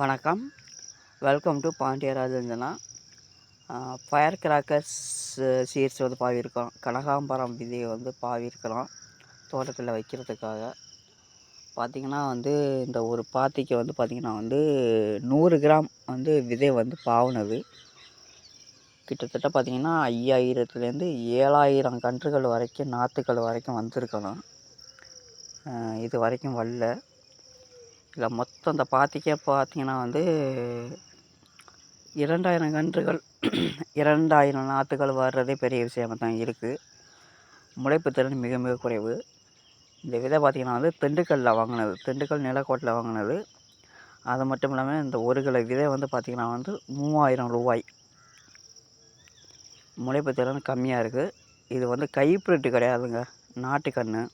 வணக்கம். Welcome to பாண்டியராஜஞ்சனா. Fire crackers seeds வந்து பாவிருக்கோம் கனகாம்பரம் விதையை வந்து பாவிருக்கிறோம் தோட்டத்தில் வைக்கிறதுக்காக. பார்த்திங்கன்னா வந்து இந்த ஒரு பாத்திக்கு வந்து பார்த்திங்கன்னா வந்து நூறு கிராம் வந்து விதை வந்து பாவுனது. கிட்டத்தட்ட பார்த்திங்கன்னா ஐயாயிரத்துலேருந்து ஏழாயிரம் கன்றுகள் வரைக்கும் நாற்றுகள் வரைக்கும் வந்திருக்கணும். இது வரைக்கும் வரல. இதில் மொத்தம் இந்த பாத்திக்கே பார்த்தீங்கன்னா வந்து இரண்டாயிரம் கன்றுகள் இரண்டாயிரம் நாற்றுகள் வர்றதே பெரிய விஷயமாக தான் இருக்குது முளைப்பு திறன் மிக மிக குறைவு. இந்த விதை பார்த்திங்கன்னா வந்து திண்டுக்கல்லில் வாங்கினது திண்டுக்கல் நிலக்கோட்டில் வாங்கினது. அது மட்டும் இல்லாமல் இந்த ஒரு கிலோ விதை வந்து பார்த்திங்கன்னா வந்து மூவாயிரம் ரூபாய். முளைப்பு திறன் கம்மியாக இருக்குது இது வந்து கைப்பிரிட்டு கிடையாதுங்க நாட்டுக்கன்று